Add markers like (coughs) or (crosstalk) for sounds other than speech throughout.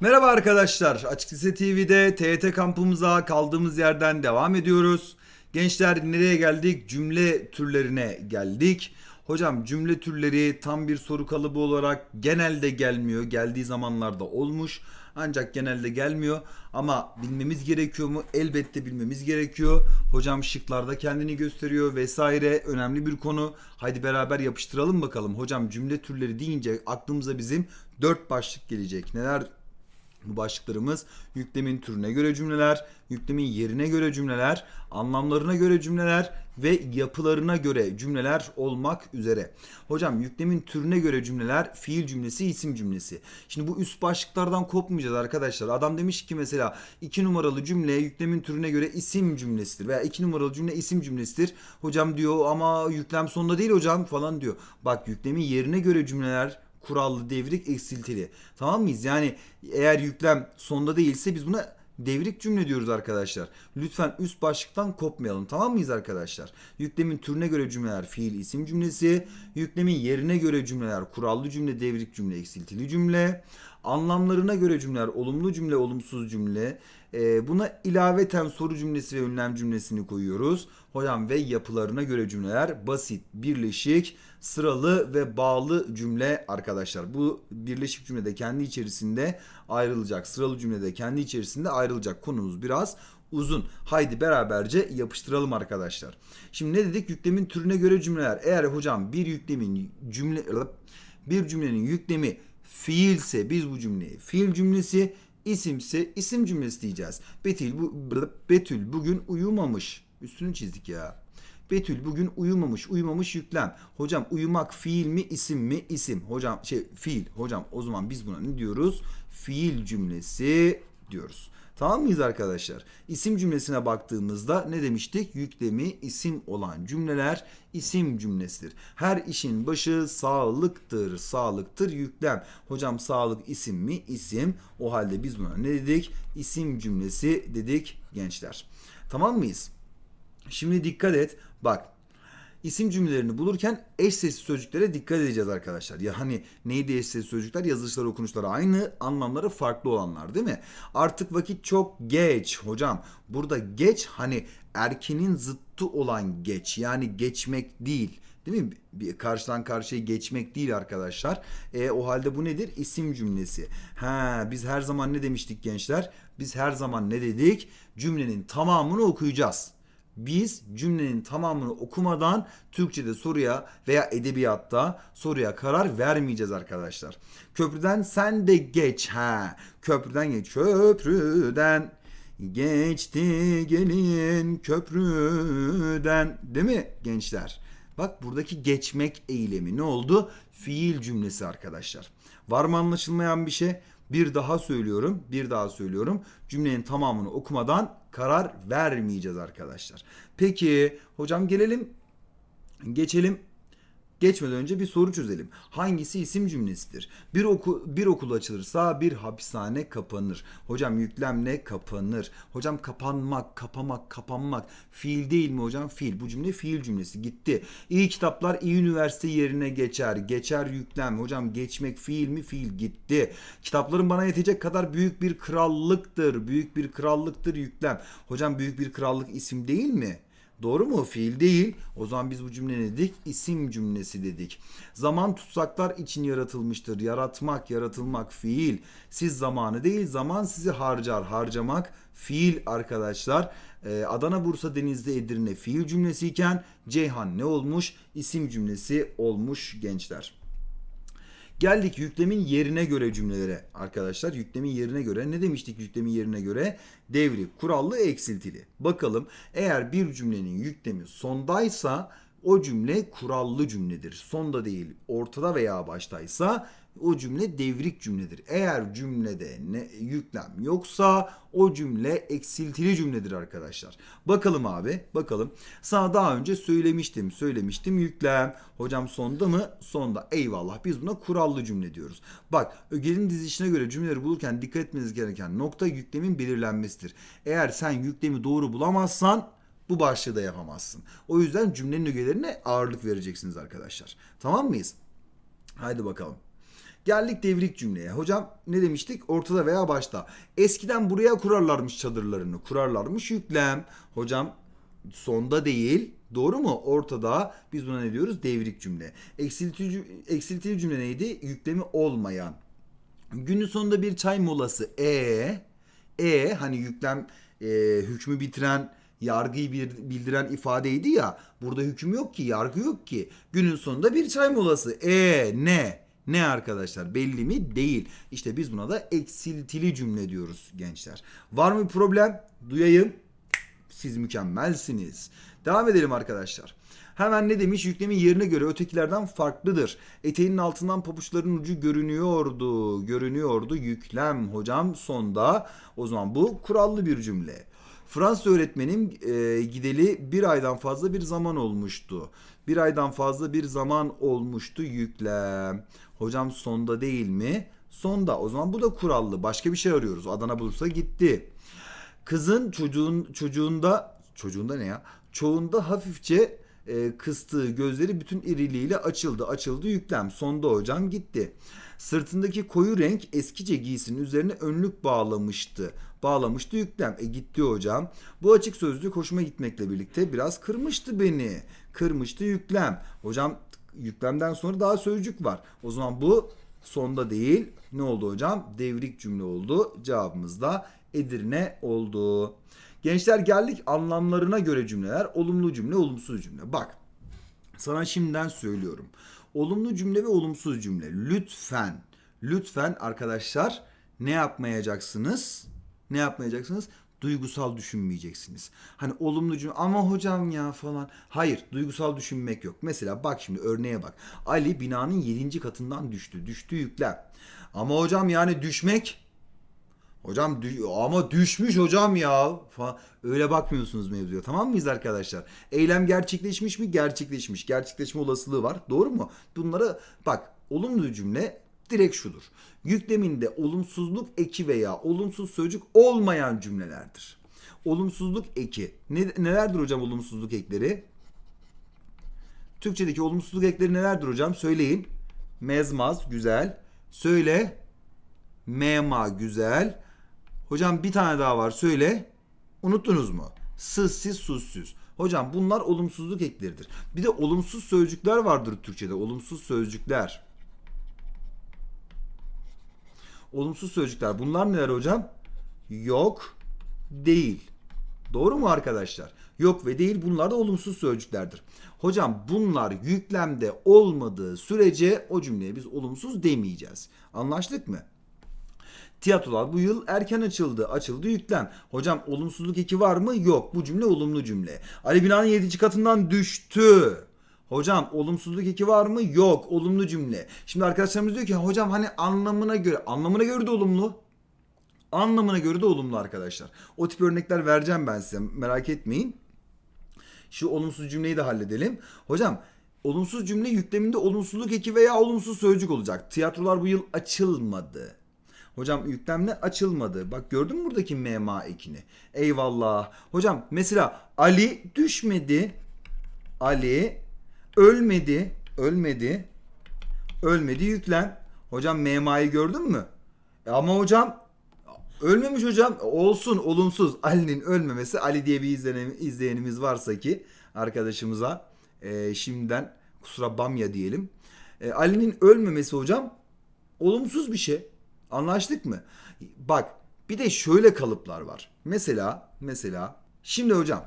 Merhaba arkadaşlar. Açık Lise TV'de TYT kampımıza kaldığımız yerden devam ediyoruz. Gençler nereye geldik? Cümle türlerine geldik. Hocam cümle türleri tam bir soru kalıbı olarak genelde gelmiyor. Geldiği zamanlarda olmuş. Ancak genelde gelmiyor. Ama bilmemiz gerekiyor mu? Elbette bilmemiz gerekiyor. Hocam şıklarda kendini gösteriyor vesaire. Önemli bir konu. Haydi beraber yapıştıralım bakalım. Hocam cümle türleri deyince aklımıza bizim dört başlık gelecek. Neler bu başlıklarımız yüklemin türüne göre cümleler, yüklemin yerine göre cümleler, anlamlarına göre cümleler ve yapılarına göre cümleler olmak üzere. Hocam yüklemin türüne göre cümleler fiil cümlesi, isim cümlesi. Şimdi bu üst başlıklardan kopmayacağız arkadaşlar. Adam demiş ki mesela iki numaralı cümle yüklemin türüne göre isim cümlesidir veya iki numaralı cümle isim cümlesidir. Hocam diyor ama yüklem sonunda değil hocam falan diyor. Bak yüklemin yerine göre cümleler kurallı, devrik, eksiltili. Tamam mıyız? Yani eğer yüklem sonda değilse biz buna devrik cümle diyoruz arkadaşlar. Lütfen üst başlıktan kopmayalım. Tamam mıyız arkadaşlar? Yüklemin türüne göre cümleler fiil isim cümlesi. Yüklemin yerine göre cümleler kurallı cümle, devrik cümle, eksiltili cümle. Anlamlarına göre cümleler olumlu cümle, olumsuz cümle. Ee, buna ilaveten soru cümlesi ve ünlem cümlesini koyuyoruz. Hocam ve yapılarına göre cümleler basit, birleşik, sıralı ve bağlı cümle arkadaşlar. Bu birleşik cümlede kendi içerisinde ayrılacak. Sıralı cümlede kendi içerisinde ayrılacak. Konumuz biraz uzun. Haydi beraberce yapıştıralım arkadaşlar. Şimdi ne dedik? Yüklemin türüne göre cümleler. Eğer hocam bir yüklemin cümle bir cümlenin yüklemi fiilse biz bu cümleyi fiil cümlesi isimse isim cümlesi diyeceğiz. Betül bu Betül bugün uyumamış. Üstünü çizdik ya. Betül bugün uyumamış. Uyumamış yüklem. Hocam uyumak fiil mi isim mi? İsim. Hocam şey fiil. Hocam o zaman biz buna ne diyoruz? Fiil cümlesi diyoruz. Tamam mıyız arkadaşlar? İsim cümlesine baktığımızda ne demiştik? Yüklemi isim olan cümleler isim cümlesidir. Her işin başı sağlıktır. Sağlıktır yüklem. Hocam sağlık isim mi? İsim. O halde biz buna ne dedik? İsim cümlesi dedik gençler. Tamam mıyız? Şimdi dikkat et. Bak isim cümlelerini bulurken eş sesli sözcüklere dikkat edeceğiz arkadaşlar. Ya hani neydi eş sesli sözcükler? Yazılışlar okunuşları aynı, anlamları farklı olanlar değil mi? Artık vakit çok geç hocam. Burada geç hani erkenin zıttı olan geç. Yani geçmek değil. Değil mi? Bir karşıdan karşıya geçmek değil arkadaşlar. E, o halde bu nedir? İsim cümlesi. Ha, biz her zaman ne demiştik gençler? Biz her zaman ne dedik? Cümlenin tamamını okuyacağız biz cümlenin tamamını okumadan Türkçe'de soruya veya edebiyatta soruya karar vermeyeceğiz arkadaşlar. Köprüden sen de geç ha. Köprüden geç. Köprüden geçti gelin köprüden. Değil mi gençler? Bak buradaki geçmek eylemi ne oldu? Fiil cümlesi arkadaşlar. Var mı anlaşılmayan bir şey? Bir daha söylüyorum, bir daha söylüyorum. Cümlenin tamamını okumadan karar vermeyeceğiz arkadaşlar. Peki hocam gelelim, geçelim Geçmeden önce bir soru çözelim. Hangisi isim cümlesidir? Bir, oku, bir okul açılırsa bir hapishane kapanır. Hocam yüklemle kapanır. Hocam kapanmak, kapamak, kapanmak. Fiil değil mi hocam? Fiil. Bu cümle fiil cümlesi. Gitti. İyi kitaplar iyi üniversite yerine geçer. Geçer yüklem. Hocam geçmek fiil mi? Fiil. Gitti. Kitapların bana yetecek kadar büyük bir krallıktır. Büyük bir krallıktır yüklem. Hocam büyük bir krallık isim değil mi? Doğru mu? Fiil değil. O zaman biz bu cümle ne dedik? İsim cümlesi dedik. Zaman tutsaklar için yaratılmıştır. Yaratmak, yaratılmak fiil. Siz zamanı değil, zaman sizi harcar. Harcamak fiil arkadaşlar. Ee, Adana, Bursa, Denizli, Edirne fiil cümlesiyken Ceyhan ne olmuş? İsim cümlesi olmuş gençler. Geldik yüklemin yerine göre cümlelere arkadaşlar. Yüklemin yerine göre ne demiştik yüklemin yerine göre? Devri, kurallı, eksiltili. Bakalım eğer bir cümlenin yüklemi sondaysa o cümle kurallı cümledir. Sonda değil, ortada veya baştaysa o cümle devrik cümledir. Eğer cümlede ne yüklem yoksa o cümle eksiltili cümledir arkadaşlar. Bakalım abi, bakalım. Sana daha önce söylemiştim, söylemiştim yüklem. Hocam sonda mı? Sonda. Eyvallah. Biz buna kurallı cümle diyoruz. Bak, ögelin dizişine göre cümleleri bulurken dikkat etmeniz gereken nokta yüklemin belirlenmesidir. Eğer sen yüklemi doğru bulamazsan bu başlığı da yapamazsın. O yüzden cümlenin ögelerine ağırlık vereceksiniz arkadaşlar. Tamam mıyız? Haydi bakalım. Geldik devrik cümleye. Hocam ne demiştik? Ortada veya başta. Eskiden buraya kurarlarmış çadırlarını. Kurarlarmış yüklem. Hocam sonda değil. Doğru mu? Ortada. Biz buna ne diyoruz? Devrik cümle. Eksiltici, eksiltici cümle neydi? Yüklemi olmayan. Günün sonunda bir çay molası. E e hani yüklem e, hükmü bitiren yargıyı bildiren ifadeydi ya. Burada hüküm yok ki, yargı yok ki. Günün sonunda bir çay molası. E ne? Ne arkadaşlar? Belli mi? Değil. İşte biz buna da eksiltili cümle diyoruz gençler. Var mı bir problem? Duyayım. Siz mükemmelsiniz. Devam edelim arkadaşlar. Hemen ne demiş? Yüklemin yerine göre ötekilerden farklıdır. Eteğinin altından pabuçların ucu görünüyordu. Görünüyordu. Yüklem hocam sonda. O zaman bu kurallı bir cümle. Fransız öğretmenim e, gideli bir aydan fazla bir zaman olmuştu. Bir aydan fazla bir zaman olmuştu yüklem. Hocam sonda değil mi? Sonda. O zaman bu da kurallı. Başka bir şey arıyoruz. Adana Bursa gitti. Kızın çocuğun çocuğunda çocuğunda ne ya? Çoğunda hafifçe e, kıstığı gözleri bütün iriliğiyle açıldı. Açıldı yüklem. Sonda hocam gitti. Sırtındaki koyu renk eskice giysinin üzerine önlük bağlamıştı. Bağlamıştı yüklem. E gitti hocam. Bu açık sözlük hoşuma gitmekle birlikte biraz kırmıştı beni. Kırmıştı yüklem. Hocam yüklemden sonra daha sözcük var. O zaman bu sonda değil. Ne oldu hocam? Devrik cümle oldu. Cevabımız da Edirne oldu. Gençler geldik anlamlarına göre cümleler. Olumlu cümle, olumsuz cümle. Bak sana şimdiden söylüyorum. Olumlu cümle ve olumsuz cümle. Lütfen, lütfen arkadaşlar ne yapmayacaksınız? Ne yapmayacaksınız? Duygusal düşünmeyeceksiniz. Hani olumlu cümle ama hocam ya falan. Hayır duygusal düşünmek yok. Mesela bak şimdi örneğe bak. Ali binanın 7. katından düştü. Düştü yüklem. Ama hocam yani düşmek Hocam dü- ama düşmüş hocam ya falan. Öyle bakmıyorsunuz mevzuya tamam mıyız arkadaşlar? Eylem gerçekleşmiş mi? Gerçekleşmiş. Gerçekleşme olasılığı var. Doğru mu? Bunları bak olumlu cümle direkt şudur. Yükleminde olumsuzluk eki veya olumsuz sözcük olmayan cümlelerdir. Olumsuzluk eki. Ne, nelerdir hocam olumsuzluk ekleri? Türkçedeki olumsuzluk ekleri nelerdir hocam? Söyleyin. Mezmaz güzel. Söyle. Mema güzel. Hocam bir tane daha var söyle. Unuttunuz mu? Sız, siz, sus. Hocam bunlar olumsuzluk ekleridir. Bir de olumsuz sözcükler vardır Türkçe'de. Olumsuz sözcükler. Olumsuz sözcükler. Bunlar neler hocam? Yok, değil. Doğru mu arkadaşlar? Yok ve değil bunlar da olumsuz sözcüklerdir. Hocam bunlar yüklemde olmadığı sürece o cümleye biz olumsuz demeyeceğiz. Anlaştık mı? Tiyatrolar bu yıl erken açıldı. Açıldı yüklem. Hocam olumsuzluk eki var mı? Yok. Bu cümle olumlu cümle. Ali binanın 7. katından düştü. Hocam olumsuzluk eki var mı? Yok. Olumlu cümle. Şimdi arkadaşlarımız diyor ki hocam hani anlamına göre. Anlamına göre de olumlu. Anlamına göre de olumlu arkadaşlar. O tip örnekler vereceğim ben size. Merak etmeyin. Şu olumsuz cümleyi de halledelim. Hocam olumsuz cümle yükleminde olumsuzluk eki veya olumsuz sözcük olacak. Tiyatrolar bu yıl açılmadı. Hocam yüklemle açılmadı. Bak gördün mü buradaki mema ekini? Eyvallah. Hocam mesela Ali düşmedi. Ali ölmedi. Ölmedi. Ölmedi yüklem. Hocam memayı gördün mü? E ama hocam ölmemiş hocam. Olsun olumsuz. Ali'nin ölmemesi Ali diye bir izleyen, izleyenimiz varsa ki arkadaşımıza e, şimdiden kusura bamya diyelim. E, Ali'nin ölmemesi hocam olumsuz bir şey. Anlaştık mı? Bak bir de şöyle kalıplar var. Mesela mesela şimdi hocam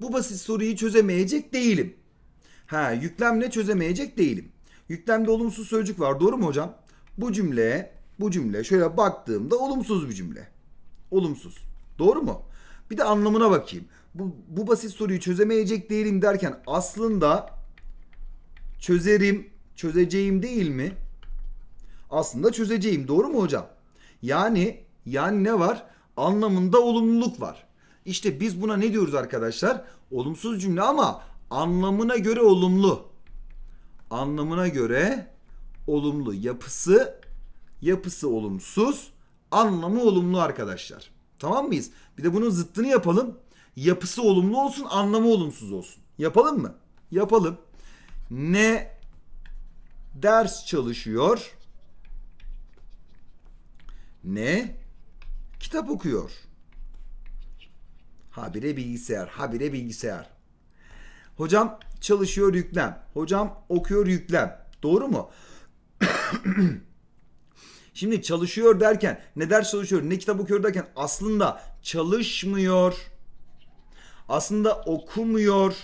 bu basit soruyu çözemeyecek değilim. Ha yüklemle çözemeyecek değilim. Yüklemde olumsuz sözcük var doğru mu hocam? Bu cümle bu cümle şöyle baktığımda olumsuz bir cümle. Olumsuz. Doğru mu? Bir de anlamına bakayım. Bu, bu basit soruyu çözemeyecek değilim derken aslında çözerim, çözeceğim değil mi? Aslında çözeceğim. Doğru mu hocam? Yani yani ne var? Anlamında olumluluk var. İşte biz buna ne diyoruz arkadaşlar? Olumsuz cümle ama anlamına göre olumlu. Anlamına göre olumlu. Yapısı yapısı olumsuz, anlamı olumlu arkadaşlar. Tamam mıyız? Bir de bunun zıttını yapalım. Yapısı olumlu olsun, anlamı olumsuz olsun. Yapalım mı? Yapalım. Ne ders çalışıyor? Ne? Kitap okuyor. Habire bilgisayar, habire bilgisayar. Hocam çalışıyor yüklem. Hocam okuyor yüklem. Doğru mu? (coughs) Şimdi çalışıyor derken ne ders çalışıyor ne kitap okuyor derken aslında çalışmıyor. Aslında okumuyor.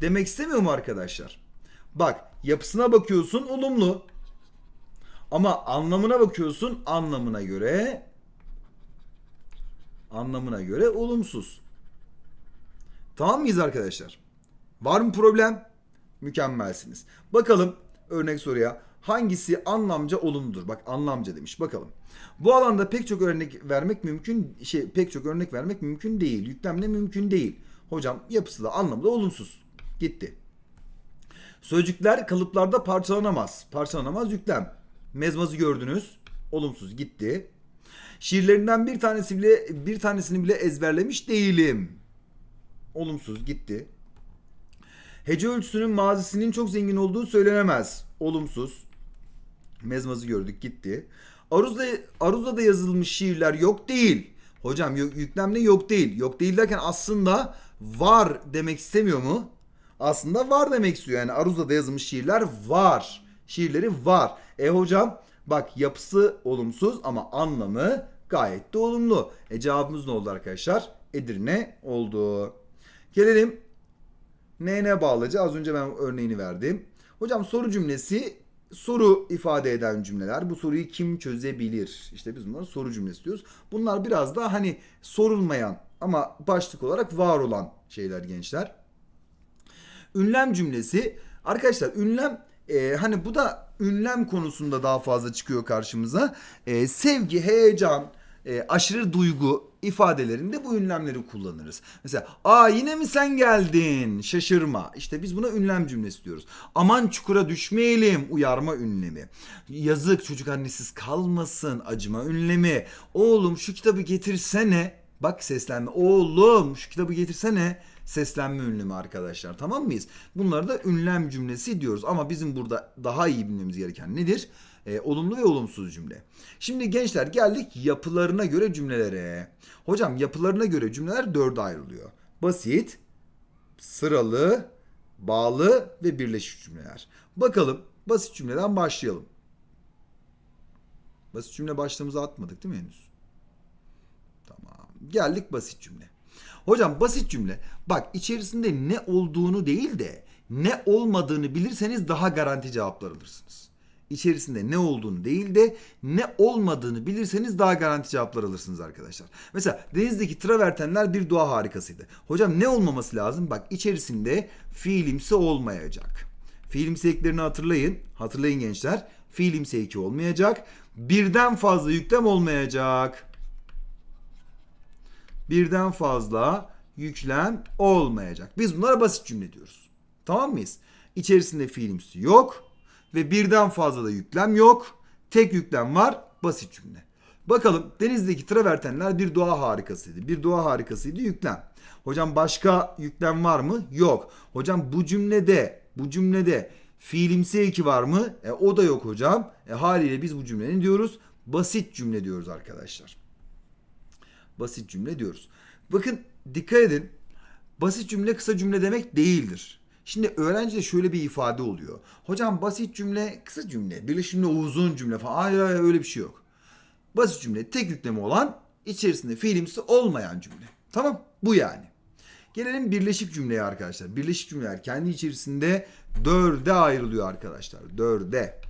Demek istemiyor mu arkadaşlar? Bak yapısına bakıyorsun olumlu. Ama anlamına bakıyorsun anlamına göre anlamına göre olumsuz. Tamam mıyız arkadaşlar? Var mı problem? Mükemmelsiniz. Bakalım örnek soruya hangisi anlamca olumludur? Bak anlamca demiş. Bakalım. Bu alanda pek çok örnek vermek mümkün şey pek çok örnek vermek mümkün değil. Yüklemle mümkün değil. Hocam yapısı da anlamı da olumsuz. Gitti. Sözcükler kalıplarda parçalanamaz. Parçalanamaz yüklem. Mezmazı gördünüz. Olumsuz gitti. Şiirlerinden bir tanesi bile bir tanesini bile ezberlemiş değilim. Olumsuz gitti. Hece ölçüsünün mazisinin çok zengin olduğu söylenemez. Olumsuz. Mezmazı gördük gitti. Aruz'da, Aruz'da yazılmış şiirler yok değil. Hocam yok, yüklemle yok değil. Yok değil derken aslında var demek istemiyor mu? Aslında var demek istiyor. Yani Aruz'da yazılmış şiirler var. Şiirleri var. E hocam bak yapısı olumsuz ama anlamı gayet de olumlu. E cevabımız ne oldu arkadaşlar? Edirne oldu. Gelelim neyine bağlıca az önce ben örneğini verdim. Hocam soru cümlesi soru ifade eden cümleler. Bu soruyu kim çözebilir? İşte biz bunlara soru cümlesi diyoruz. Bunlar biraz daha hani sorulmayan ama başlık olarak var olan şeyler gençler. Ünlem cümlesi arkadaşlar ünlem e, hani bu da ünlem konusunda daha fazla çıkıyor karşımıza. E, sevgi, heyecan, e, aşırı duygu ifadelerinde bu ünlemleri kullanırız. Mesela aa yine mi sen geldin şaşırma işte biz buna ünlem cümlesi diyoruz. Aman çukura düşmeyelim uyarma ünlemi. Yazık çocuk annesiz kalmasın acıma ünlemi. Oğlum şu kitabı getirsene bak seslenme oğlum şu kitabı getirsene seslenme ünlemi arkadaşlar tamam mıyız? Bunları da ünlem cümlesi diyoruz ama bizim burada daha iyi bilmemiz gereken nedir? E, olumlu ve olumsuz cümle. Şimdi gençler geldik yapılarına göre cümlelere. Hocam yapılarına göre cümleler dörde ayrılıyor. Basit, sıralı, bağlı ve birleşik cümleler. Bakalım basit cümleden başlayalım. Basit cümle başlığımızı atmadık değil mi henüz? Tamam. Geldik basit cümle. Hocam basit cümle bak içerisinde ne olduğunu değil de ne olmadığını bilirseniz daha garanti cevaplar alırsınız. İçerisinde ne olduğunu değil de ne olmadığını bilirseniz daha garanti cevaplar alırsınız arkadaşlar. Mesela denizdeki travertenler bir doğa harikasıydı. Hocam ne olmaması lazım? Bak içerisinde fiilimsi olmayacak. Fiilimsi eklerini hatırlayın. Hatırlayın gençler. Fiilimsi olmayacak. Birden fazla yüklem olmayacak birden fazla yüklem olmayacak. Biz bunlara basit cümle diyoruz. Tamam mıyız? İçerisinde fiilimsi yok ve birden fazla da yüklem yok. Tek yüklem var basit cümle. Bakalım denizdeki travertenler bir doğa harikasıydı. Bir doğa harikasıydı yüklem. Hocam başka yüklem var mı? Yok. Hocam bu cümlede bu cümlede fiilimsi eki var mı? E, o da yok hocam. E, haliyle biz bu cümlenin diyoruz? Basit cümle diyoruz arkadaşlar basit cümle diyoruz. Bakın dikkat edin. Basit cümle kısa cümle demek değildir. Şimdi öğrencide şöyle bir ifade oluyor. Hocam basit cümle kısa cümle, birleşimli uzun cümle falan. Hayır hayır öyle bir şey yok. Basit cümle tek yüklemi olan içerisinde fiilimsi olmayan cümle. Tamam bu yani. Gelelim birleşik cümleye arkadaşlar. Birleşik cümleler kendi içerisinde dörde ayrılıyor arkadaşlar. Dörde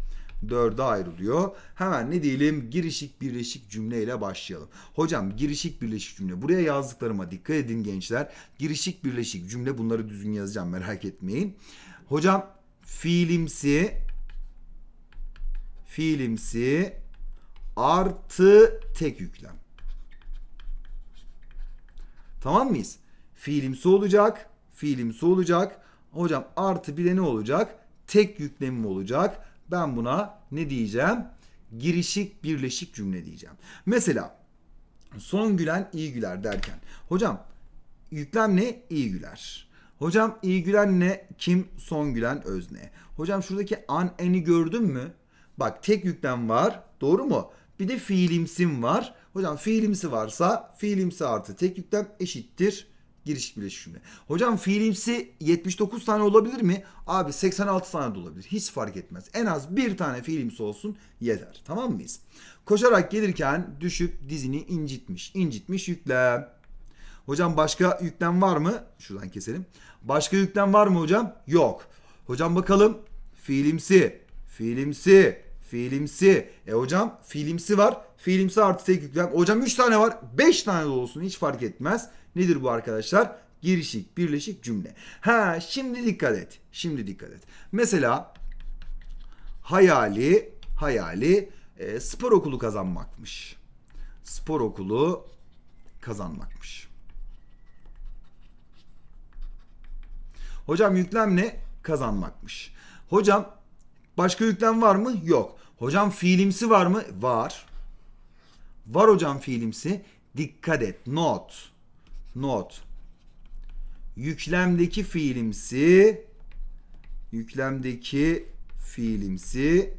dörde ayrılıyor. Hemen ne diyelim girişik birleşik cümleyle başlayalım. Hocam girişik birleşik cümle. Buraya yazdıklarıma dikkat edin gençler. Girişik birleşik cümle bunları düzgün yazacağım merak etmeyin. Hocam fiilimsi fiilimsi artı tek yüklem. Tamam mıyız? Fiilimsi olacak. Fiilimsi olacak. Hocam artı bir de ne olacak? Tek yüklemim olacak ben buna ne diyeceğim? Girişik birleşik cümle diyeceğim. Mesela son gülen iyi güler derken. Hocam yüklem ne? İyi güler. Hocam iyi gülen ne? Kim? Son gülen özne. Hocam şuradaki an eni gördün mü? Bak tek yüklem var. Doğru mu? Bir de fiilimsim var. Hocam fiilimsi varsa fiilimsi artı tek yüklem eşittir giriş birleşik. Hocam fiilimsi 79 tane olabilir mi? Abi 86 tane de olabilir. Hiç fark etmez. En az bir tane fiilimsi olsun yeter. Tamam mıyız? Koşarak gelirken düşüp dizini incitmiş. İncitmiş yüklem. Hocam başka yüklem var mı? Şuradan keselim. Başka yüklem var mı hocam? Yok. Hocam bakalım. Fiilimsi. Fiilimsi. Fiilimsi. E hocam fiilimsi var. Fiilimsi artı tek yüklem. Hocam 3 tane var. 5 tane de olsun. Hiç fark etmez. Nedir bu arkadaşlar? Girişik, birleşik cümle. Ha şimdi dikkat et. Şimdi dikkat et. Mesela hayali, hayali e, spor okulu kazanmakmış. Spor okulu kazanmakmış. Hocam yüklem ne? Kazanmakmış. Hocam başka yüklem var mı? Yok. Hocam fiilimsi var mı? Var. Var hocam fiilimsi. Dikkat et. Not. Not. Yüklemdeki fiilimsi yüklemdeki fiilimsi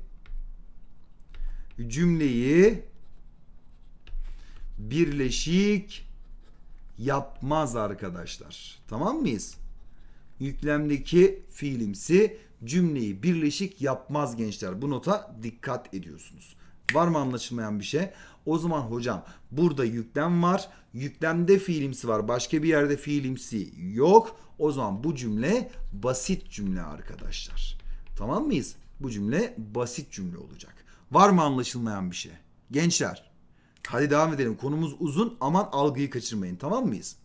cümleyi birleşik yapmaz arkadaşlar. Tamam mıyız? Yüklemdeki fiilimsi cümleyi birleşik yapmaz gençler. Bu nota dikkat ediyorsunuz. Var mı anlaşılmayan bir şey? O zaman hocam burada yüklem var. Yüklemde fiilimsi var. Başka bir yerde fiilimsi yok. O zaman bu cümle basit cümle arkadaşlar. Tamam mıyız? Bu cümle basit cümle olacak. Var mı anlaşılmayan bir şey? Gençler hadi devam edelim. Konumuz uzun aman algıyı kaçırmayın tamam mıyız?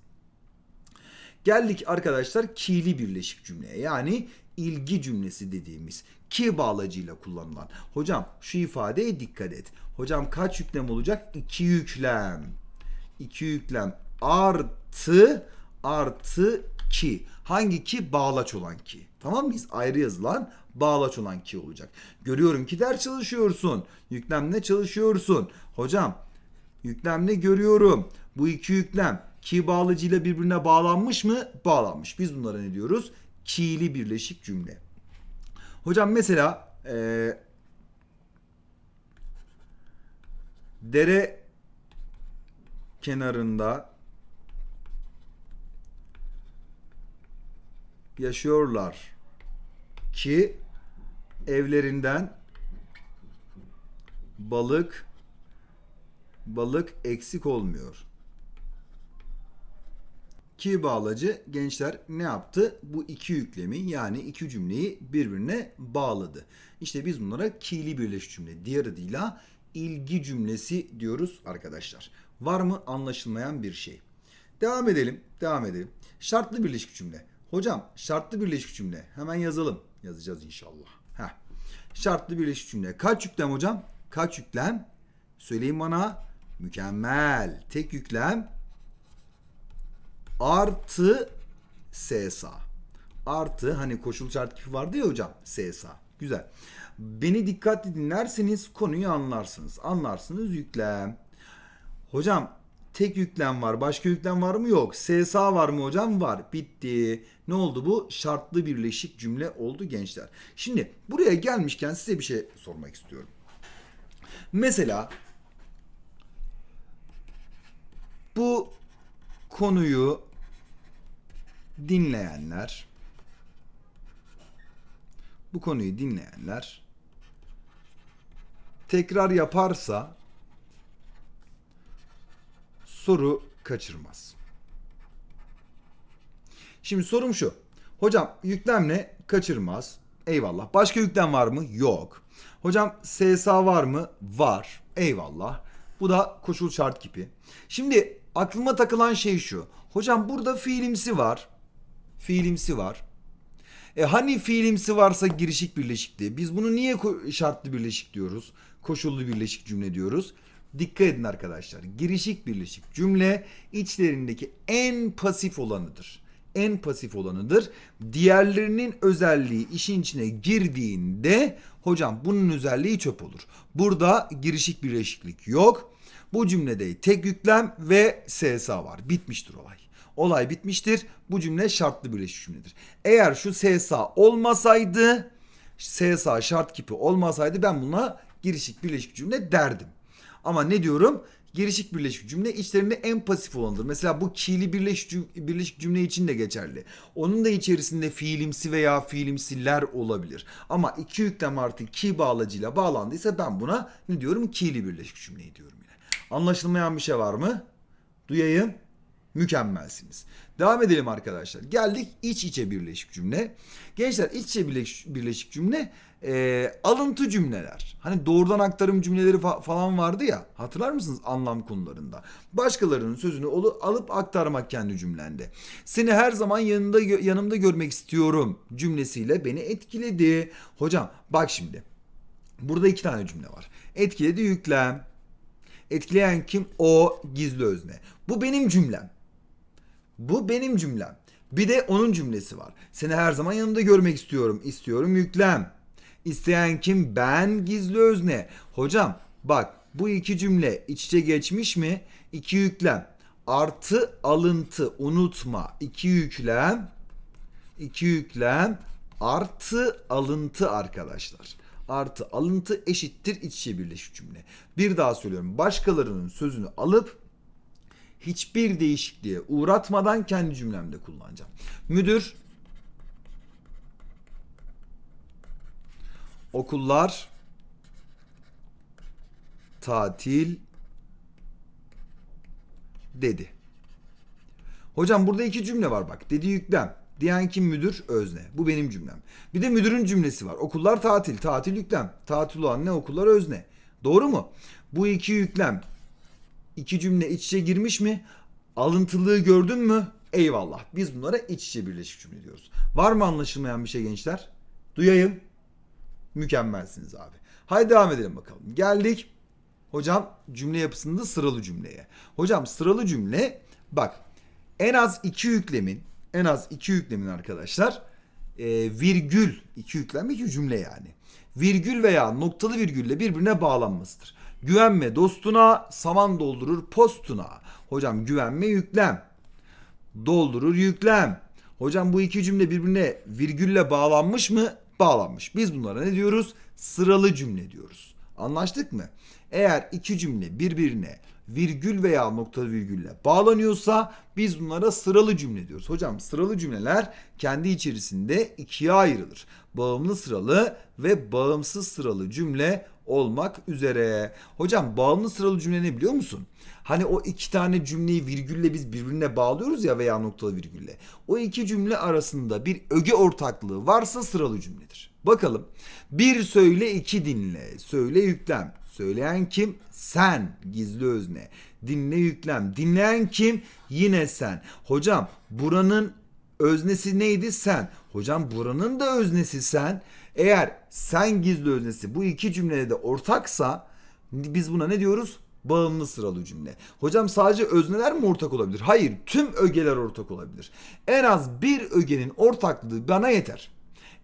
Geldik arkadaşlar ki'li birleşik cümleye. Yani ilgi cümlesi dediğimiz ki bağlacıyla kullanılan. Hocam şu ifadeye dikkat et. Hocam kaç yüklem olacak? İki yüklem. İki yüklem artı artı ki. Hangi ki? Bağlaç olan ki. Tamam mıyız? Ayrı yazılan bağlaç olan ki olacak. Görüyorum ki ders çalışıyorsun. Yüklemle çalışıyorsun. Hocam yüklemle görüyorum. Bu iki yüklem ki bağlacıyla birbirine bağlanmış mı? Bağlanmış. Biz bunlara ne diyoruz? Ki'li birleşik cümle. Hocam mesela eee, dere kenarında yaşıyorlar ki evlerinden balık balık eksik olmuyor. Ki bağlacı gençler ne yaptı? Bu iki yüklemi yani iki cümleyi birbirine bağladı. İşte biz bunlara ki'li birleşik cümle. Diğer adıyla ilgi cümlesi diyoruz arkadaşlar. Var mı anlaşılmayan bir şey? Devam edelim. Devam edelim. Şartlı birleşik cümle. Hocam şartlı birleşik cümle. Hemen yazalım. Yazacağız inşallah. Heh. Şartlı birleşik cümle. Kaç yüklem hocam? Kaç yüklem? Söyleyin bana. Mükemmel. Tek yüklem artı SSA. Artı hani koşul şart kipi vardı ya hocam SSA. Güzel. Beni dikkatli dinlerseniz konuyu anlarsınız. Anlarsınız yüklem. Hocam tek yüklem var. Başka yüklem var mı? Yok. SSA var mı hocam? Var. Bitti. Ne oldu bu? Şartlı birleşik cümle oldu gençler. Şimdi buraya gelmişken size bir şey sormak istiyorum. Mesela bu konuyu dinleyenler bu konuyu dinleyenler tekrar yaparsa soru kaçırmaz. Şimdi sorum şu. Hocam yüklem ne? Kaçırmaz. Eyvallah. Başka yüklem var mı? Yok. Hocam SSA var mı? Var. Eyvallah. Bu da koşul şart gibi. Şimdi aklıma takılan şey şu. Hocam burada fiilimsi var. Fiilimsi var. E hani fiilimsi varsa girişik birleşikti. Biz bunu niye şartlı birleşik diyoruz? Koşullu birleşik cümle diyoruz. Dikkat edin arkadaşlar. Girişik birleşik cümle içlerindeki en pasif olanıdır. En pasif olanıdır. Diğerlerinin özelliği işin içine girdiğinde hocam bunun özelliği çöp olur. Burada girişik birleşiklik yok. Bu cümlede tek yüklem ve SSA var. Bitmiştir olay. Olay bitmiştir. Bu cümle şartlı birleşik cümledir. Eğer şu SSA olmasaydı, SSA şart kipi olmasaydı ben buna girişik birleşik cümle derdim. Ama ne diyorum? Girişik birleşik cümle içlerinde en pasif olanıdır. Mesela bu ki'li birleşik, birleşik cümle için de geçerli. Onun da içerisinde fiilimsi veya fiilimsiller olabilir. Ama iki yüklem artı ki bağlacıyla bağlandıysa ben buna ne diyorum? Ki'li birleşik cümleyi diyorum. Anlaşılmayan bir şey var mı? Duyayım. Mükemmelsiniz. Devam edelim arkadaşlar. Geldik iç içe birleşik cümle. Gençler iç içe birleşik, cümle e, alıntı cümleler. Hani doğrudan aktarım cümleleri fa- falan vardı ya. Hatırlar mısınız anlam konularında? Başkalarının sözünü olu- alıp aktarmak kendi cümlende. Seni her zaman yanında yanımda görmek istiyorum cümlesiyle beni etkiledi. Hocam bak şimdi. Burada iki tane cümle var. Etkiledi yüklem. Etkileyen kim? O gizli özne. Bu benim cümlem. Bu benim cümlem. Bir de onun cümlesi var. Seni her zaman yanımda görmek istiyorum. İstiyorum yüklem. İsteyen kim? Ben gizli özne. Hocam bak bu iki cümle iç içe geçmiş mi? İki yüklem. Artı alıntı unutma. İki yüklem. İki yüklem artı alıntı arkadaşlar. Artı alıntı eşittir iç içe birleşik cümle. Bir daha söylüyorum. Başkalarının sözünü alıp hiçbir değişikliğe uğratmadan kendi cümlemde kullanacağım. Müdür okullar tatil dedi. Hocam burada iki cümle var bak. Dedi yüklem. Diyen kim müdür? Özne. Bu benim cümlem. Bir de müdürün cümlesi var. Okullar tatil. Tatil yüklem. Tatil olan ne? Okullar özne. Doğru mu? Bu iki yüklem iki cümle iç içe girmiş mi? Alıntılığı gördün mü? Eyvallah. Biz bunlara iç içe birleşik cümle diyoruz. Var mı anlaşılmayan bir şey gençler? Duyayım. Mükemmelsiniz abi. Haydi devam edelim bakalım. Geldik. Hocam cümle yapısında sıralı cümleye. Hocam sıralı cümle bak en az iki yüklemin en az iki yüklemin arkadaşlar e, virgül iki yüklem iki cümle yani. Virgül veya noktalı virgülle birbirine bağlanmasıdır. Güvenme dostuna, saman doldurur postuna. Hocam güvenme yüklem. Doldurur yüklem. Hocam bu iki cümle birbirine virgülle bağlanmış mı? Bağlanmış. Biz bunlara ne diyoruz? Sıralı cümle diyoruz. Anlaştık mı? Eğer iki cümle birbirine virgül veya noktalı virgülle bağlanıyorsa biz bunlara sıralı cümle diyoruz. Hocam sıralı cümleler kendi içerisinde ikiye ayrılır. Bağımlı sıralı ve bağımsız sıralı cümle olmak üzere. Hocam bağımlı sıralı cümle ne biliyor musun? Hani o iki tane cümleyi virgülle biz birbirine bağlıyoruz ya veya noktalı virgülle. O iki cümle arasında bir öge ortaklığı varsa sıralı cümledir. Bakalım. Bir söyle iki dinle. Söyle yüklem. Söyleyen kim? Sen. Gizli özne. Dinle yüklem. Dinleyen kim? Yine sen. Hocam buranın öznesi neydi? Sen. Hocam buranın da öznesi sen. Eğer sen gizli öznesi bu iki cümlede de ortaksa biz buna ne diyoruz? Bağımlı sıralı cümle. Hocam sadece özneler mi ortak olabilir? Hayır, tüm ögeler ortak olabilir. En az bir ögenin ortaklığı bana yeter.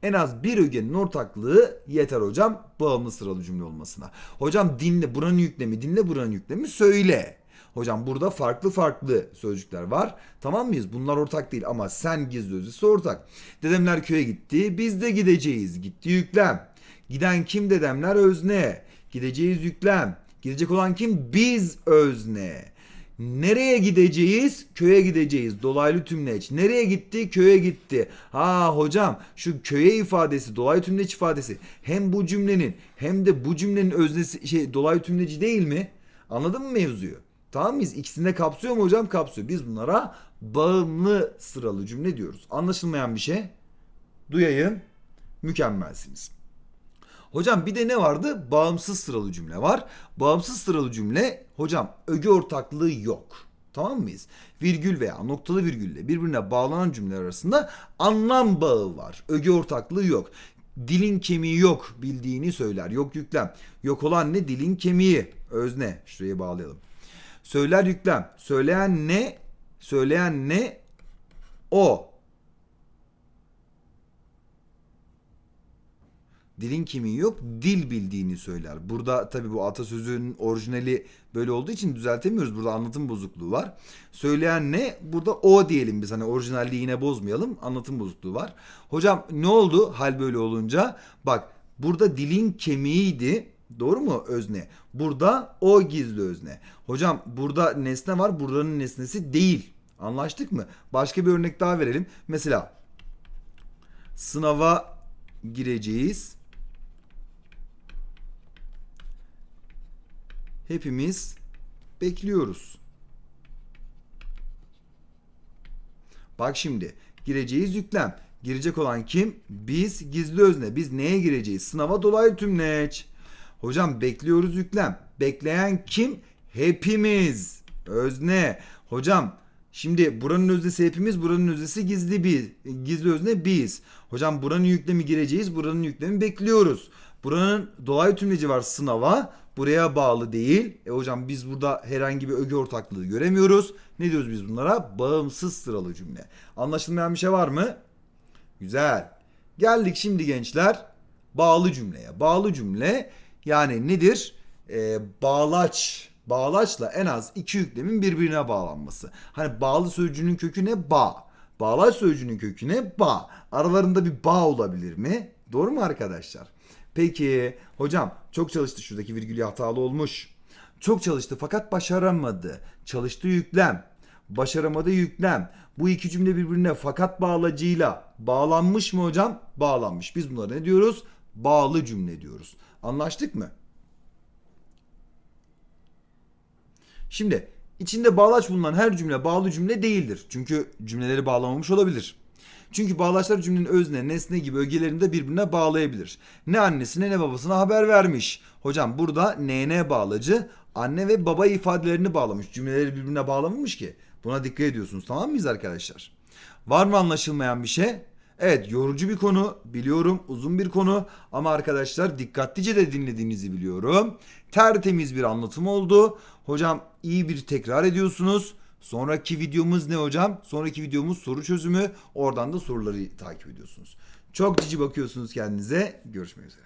En az bir ögenin ortaklığı yeter hocam bağımlı sıralı cümle olmasına. Hocam dinle buranın yüklemi, dinle buranın yüklemi söyle. Hocam burada farklı farklı sözcükler var. Tamam mıyız? Bunlar ortak değil ama sen gizli özlüsü ortak. Dedemler köye gitti. Biz de gideceğiz. Gitti yüklem. Giden kim dedemler özne. Gideceğiz yüklem. Gidecek olan kim? Biz özne. Nereye gideceğiz? Köye gideceğiz. Dolaylı tümleç. Nereye gitti? Köye gitti. Ha hocam şu köye ifadesi, dolaylı tümleç ifadesi hem bu cümlenin hem de bu cümlenin öznesi şey dolaylı tümleci değil mi? Anladın mı mevzuyu? Tamam mıyız? İkisini de kapsıyor mu hocam? Kapsıyor. Biz bunlara bağımlı sıralı cümle diyoruz. Anlaşılmayan bir şey? Duyayım. Mükemmelsiniz. Hocam bir de ne vardı? Bağımsız sıralı cümle var. Bağımsız sıralı cümle hocam öge ortaklığı yok. Tamam mıyız? Virgül veya noktalı virgülle birbirine bağlanan cümleler arasında anlam bağı var. Öge ortaklığı yok. Dilin kemiği yok bildiğini söyler. Yok yüklem. Yok olan ne? Dilin kemiği. Özne. Şuraya bağlayalım. Söyler yüklem. Söyleyen ne? Söyleyen ne? O. Dilin kemiği yok, dil bildiğini söyler. Burada tabii bu atasözünün orijinali böyle olduğu için düzeltemiyoruz. Burada anlatım bozukluğu var. Söyleyen ne? Burada o diyelim biz. Hani orijinalliği yine bozmayalım. Anlatım bozukluğu var. Hocam ne oldu hal böyle olunca? Bak burada dilin kemiğiydi. Doğru mu özne? Burada o gizli özne. Hocam burada nesne var. Buranın nesnesi değil. Anlaştık mı? Başka bir örnek daha verelim. Mesela sınava gireceğiz. Hepimiz bekliyoruz. Bak şimdi gireceğiz yüklem. Girecek olan kim? Biz gizli özne. Biz neye gireceğiz? Sınava dolaylı tümleç. Hocam bekliyoruz yüklem. Bekleyen kim? Hepimiz. Özne. Hocam şimdi buranın öznesi hepimiz, buranın öznesi gizli bir. Gizli özne biz. Hocam buranın yüklemi gireceğiz, buranın yüklemi bekliyoruz. Buranın dolaylı tümleci var sınava. Buraya bağlı değil. E hocam biz burada herhangi bir öge ortaklığı göremiyoruz. Ne diyoruz biz bunlara? Bağımsız sıralı cümle. Anlaşılmayan bir şey var mı? Güzel. Geldik şimdi gençler bağlı cümleye. Bağlı cümle yani nedir? Ee, bağlaç. Bağlaçla en az iki yüklemin birbirine bağlanması. Hani bağlı sözcüğünün kökü ne? Bağ. Bağlaç sözcüğünün kökü ne? Bağ. Aralarında bir bağ olabilir mi? Doğru mu arkadaşlar? Peki hocam çok çalıştı şuradaki virgülü hatalı olmuş. Çok çalıştı fakat başaramadı. Çalıştı yüklem. Başaramadı yüklem. Bu iki cümle birbirine fakat bağlacıyla bağlanmış mı hocam? Bağlanmış. Biz bunlara ne diyoruz? Bağlı cümle diyoruz. Anlaştık mı? Şimdi içinde bağlaç bulunan her cümle bağlı cümle değildir. Çünkü cümleleri bağlamamış olabilir. Çünkü bağlaçlar cümlenin özne, nesne gibi ögelerini de birbirine bağlayabilir. Ne annesine ne babasına haber vermiş. Hocam burada NN bağlacı anne ve baba ifadelerini bağlamış. Cümleleri birbirine bağlamamış ki. Buna dikkat ediyorsunuz tamam mıyız arkadaşlar? Var mı anlaşılmayan bir şey? Evet yorucu bir konu biliyorum uzun bir konu ama arkadaşlar dikkatlice de dinlediğinizi biliyorum. Tertemiz bir anlatım oldu. Hocam iyi bir tekrar ediyorsunuz. Sonraki videomuz ne hocam? Sonraki videomuz soru çözümü. Oradan da soruları takip ediyorsunuz. Çok cici bakıyorsunuz kendinize. Görüşmek üzere.